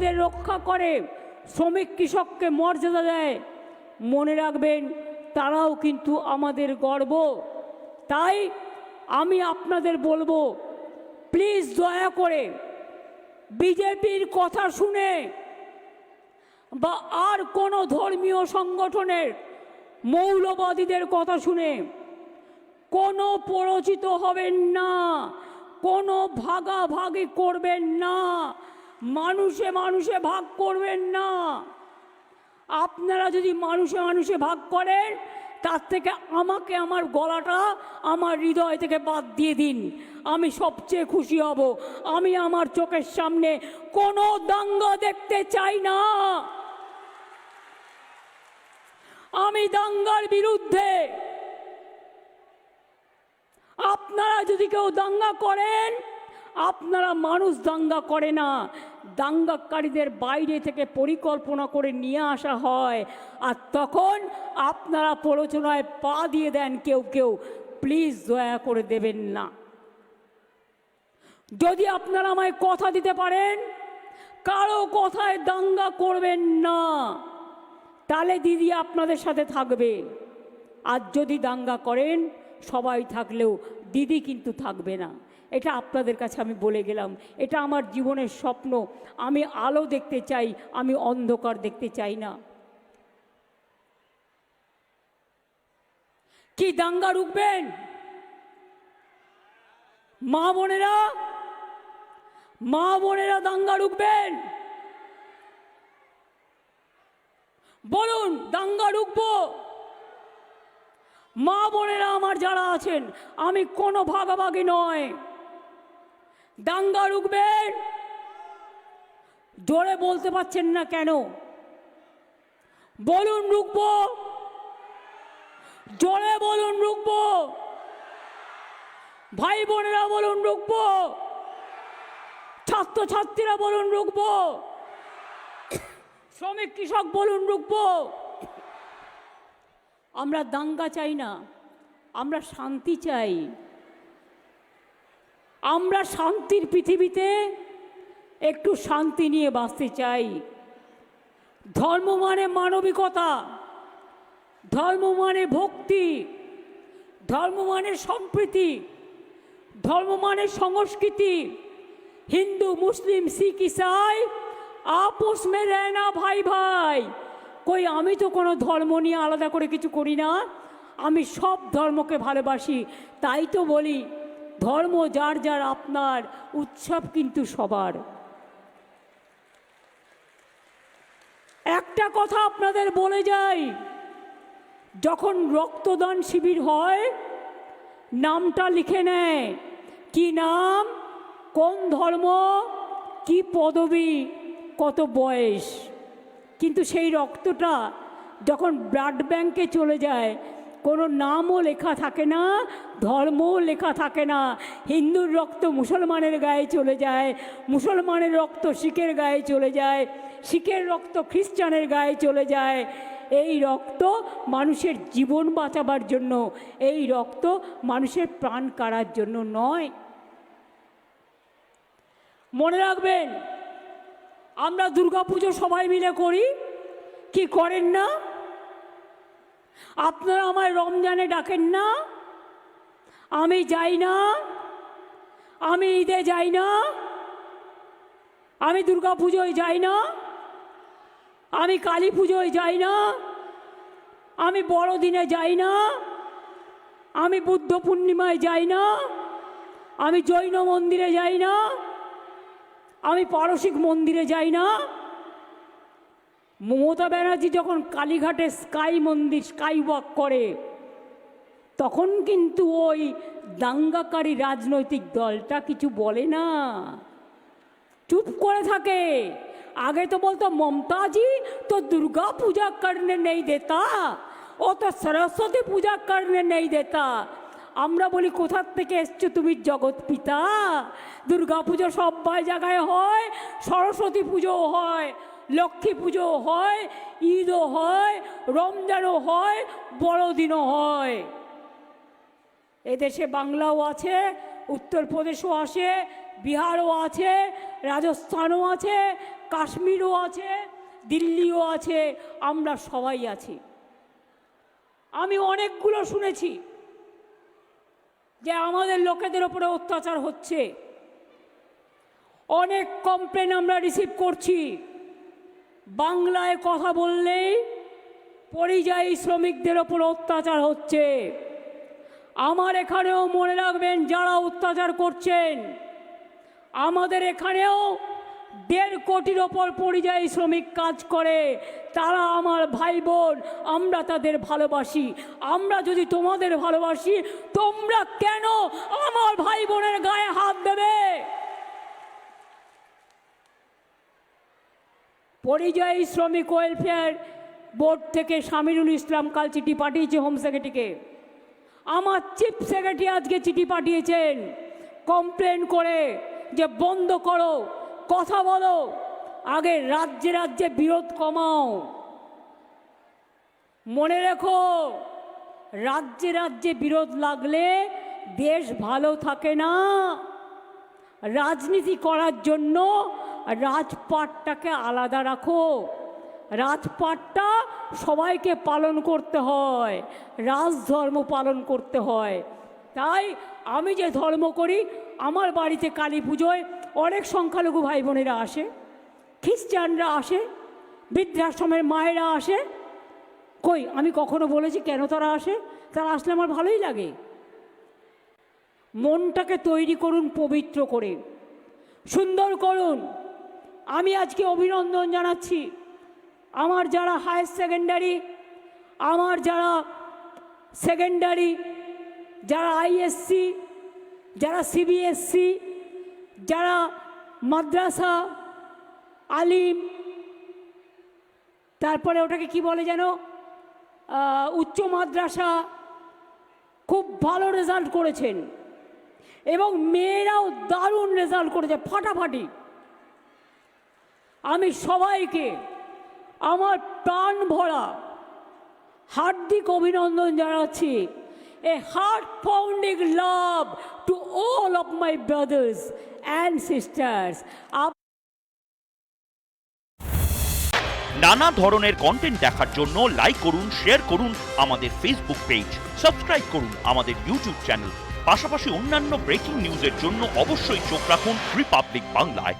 শ্রমিকদের রক্ষা করে, শ্রমিক কৃষককে মর্যাদা দেয়। মনে রাখবেন, তারাও কিন্তু আমাদের গর্ব। তাই আমি আপনাদের বলব প্লিজ দয়া করে বিজেপির কথা শুনে বা আর কোনো ধর্মীয় সংগঠনের মৌলবাদীদের কথা শুনে কোনো পরিচিত হবেন না, কোনো ভাগাভাগি করবেন না। মানুষে মানুষে ভাগ করবেন না। আপনারা যদি মানুষে মানুষে ভাগ করেন, তার থেকে আমাকে আমার গলাটা, আমার হৃদয় থেকে বাদ দিয়ে দিন। আমি সবচেয়ে খুশি হব। আমি আমার চোখের সামনে কোনো দাঙ্গা দেখতে চাই না। আমি দাঙ্গার বিরুদ্ধে। আপনারা যদি কেউ দাঙ্গা করেন আপনারা মানুষ দাঙ্গা করে না। দাঙ্গাকারীদের বাইরে থেকে পরিকল্পনা করে নিয়ে আসা হয়। আর তখন আপনারা প্ররোচনায় পা দিয়ে দেন কেউ কেউ, প্লিজ দয়া করে দেবেন না। যদি আপনারা আমায় কথা দিতে পারেন, কারও কথায় দাঙ্গা করবেন না। তাহলে দিদি আপনাদের সাথে থাকবে। আর যদি দাঙ্গা করেন, সবাই থাকলেও দিদি কিন্তু থাকবে না। এটা আপনাদের কাছে আমি বলে গেলাম। এটা আমার জীবনের স্বপ্ন। আমি আলো দেখতে চাই, আমি অন্ধকার দেখতে চাই না। কি দাঙ্গা রুখবেন? মা বোনেরা মা বোনেরা দাঙ্গা রুখবেন? বলুন, দাঙ্গা রুখবো? মা বোনেরা আমার যারা আছেন, আমি কোনো ভাগাভাগি নয়। দাঙ্গা রুখবেন জোরে বলতে পারছেন না কেন? বলুন রুখবো। জোরে বলুন রুখবো। ভাই বোনেরা বলুন রুখবো। ছাত্রছাত্রীরা বলুন রুখবো। শ্রমিক কৃষক বলুন রুখবো। আমরা দাঙ্গা চাই না, আমরা শান্তি চাই। আমরা শান্তির পৃথিবীতে একটু শান্তি নিয়ে বাঁচতে চাই। ধর্ম মানে মানবিকতা, ধর্ম মানে ভক্তি, ধর্ম মানে সম্প্রীতি, ধর্ম মানে সংস্কৃতি। হিন্দু, মুসলিম, শিখ, ইসাই, আপোষ মে না ভাই ভাই। কই, আমি তো কোনো ধর্ম নিয়ে আলাদা করে কিছু করি না। আমি সব ধর্মকে ভালোবাসি, তাই তো বলি। ধর্ম যার যার আপনার উৎসব কিন্তু সবার। একটা কথা আপনাদের বলে যাই, যখন রক্তদান শিবির হয়, নামটা লিখে নেয়, কি নাম, কোন ধর্ম, কি পদবি, কত বয়স। কিন্তু সেই রক্তটা যখন ব্লাড ব্যাংকে চলে যায় কোনো নামও লেখা থাকে না, ধর্মও লেখা থাকে না। হিন্দুর রক্ত মুসলমানের গায়ে চলে যায়, মুসলমানের রক্ত শিখের গায়ে চলে যায়, শিখের রক্ত খ্রিস্টানের গায়ে চলে যায়। এই রক্ত মানুষের জীবন বাঁচাবার জন্য, এই রক্ত মানুষের প্রাণ কাড়ার জন্য নয়। মনে রাখবেন, আমরা দুর্গাপুজো সবাই মিলে করি, কি করেন না? আপনারা আমায় রমজানে ডাকেন না। আমি যাই না। আমি ঈদে যাই না। আমি দুর্গা পুজোয় যাই না। আমি কালী পুজোয় যাই না। আমি বড়দিনে যাই না। আমি বুদ্ধ পূর্ণিমায় যাই না। আমি জৈন মন্দিরে যাই না। আমি পারসিক মন্দিরে যাই না। মমতা ব্যানার্জি যখন কালীঘাটে স্কাই মন্দির স্কাই ওয়াক করে, তখন কিন্তু ওই দাঙ্গাকারী রাজনৈতিক দলটা কিছু বলে না। চুপ করে থাকে। আগে তো বলতো, মমতাজি, তো দুর্গা পূজা করনে নেই দেতা, ও তো সরস্বতী পূজা করনে নেই দেতা। আমরা বলি, কোথার থেকে এসছো তুমি জগৎ পিতা? দুর্গা পুজো জায়গায় হয়, সরস্বতী পুজোও হয়। লক্ষ্মী পুজো হয়, ঈদও হয়, রমজানও হয়, বড়দিনও হয়। এদেশে বাংলাও আছে, উত্তরপ্রদেশও আছে, বিহারও আছে, রাজস্থানও আছে, কাশ্মীরও আছে, দিল্লিও আছে, আমরা সবাই আছি। আমি অনেকগুলো শুনেছি যে আমাদের লোকেদের ওপরে অত্যাচার হচ্ছে। অনেক কমপ্লেন আমরা রিসিভ করছি। বাংলায় কথা বললেই পরিযায়ী শ্রমিকদের ওপর অত্যাচার হচ্ছে। আমার এখানেও মনে রাখবেন যারা অত্যাচার করছেন, আমাদের এখানেও দেড় কোটির ওপর পরিযায়ী শ্রমিক কাজ করে। তারা আমার ভাই বোন আমরা তাদের ভালোবাসি। আমরা যদি তোমাদের ভালোবাসি, তোমরা কেন আমার ভাই বোনের গায়ে হাত দেবে? পরিযায়ী শ্রমিক ওয়েলফেয়ার বোর্ড থেকে শামিরুল ইসলাম কাল চিঠি পাঠিয়েছে হোম সেক্রেটারিকে আমার চিফ সেক্রেটারি আজকে চিঠি পাঠিয়েছেন। কমপ্লেন করে যে বন্ধ করো, কথা বলো, আগে রাজ্যে রাজ্যে বিরোধ কমাও। মনে রেখো, রাজ্যে রাজ্যে বিরোধ লাগলে দেশ ভালো থাকে না। রাজনীতি করার জন্য রাজপাটটাকে আলাদা রাখো। রাজপাটটা সবাইকে পালন করতে হয় রাজধর্ম পালন করতে হয়। তাই আমি যে ধর্ম করি, আমার বাড়িতে কালী পুজোয় অনেক সংখ্যালঘু ভাই বোনেরা আসে, খ্রিস্টানরা আসে, বৃদ্ধাশ্রমের মায়েরা আসে। কই, আমি কখনো বলেছি কেন তারা আসে? তারা আসলে আমার ভালোই লাগে। মনটাকে তৈরি করুন, পবিত্র করে। সুন্দর করুন। আমি আজকে অভিনন্দন জানাচ্ছি। আমার যারা হায়ার সেকেন্ডারি আমার যারা সেকেন্ডারি যারা আইএসসি যারা সিবিএসসি যারা মাদ্রাসা, আলিম, তারপরে ওটাকে কি বলে যেন উচ্চ মাদ্রাসা খুব ভালো রেজাল্ট করেছেন। এবং মেয়েরাও দারুণ রেজাল্ট করেছে, ফাটাফাটি। আমি সবাইকে আমার প্রাণ ভরা হার্দিক অভিনন্দন জানাচ্ছি। A heart founding love to all of my brothers and sisters নানা ধরনের কন্টেন্ট দেখার জন্য লাইক করুন শেয়ার করুন আমাদের ফেসবুক পেজ সাবস্ক্রাইব করুন আমাদের ইউটিউব চ্যানেল পাশাপাশি অন্যান্য ব্রেকিং নিউজের জন্য অবশ্যই চোখ রাখুন রিপাবলিক বাংলায়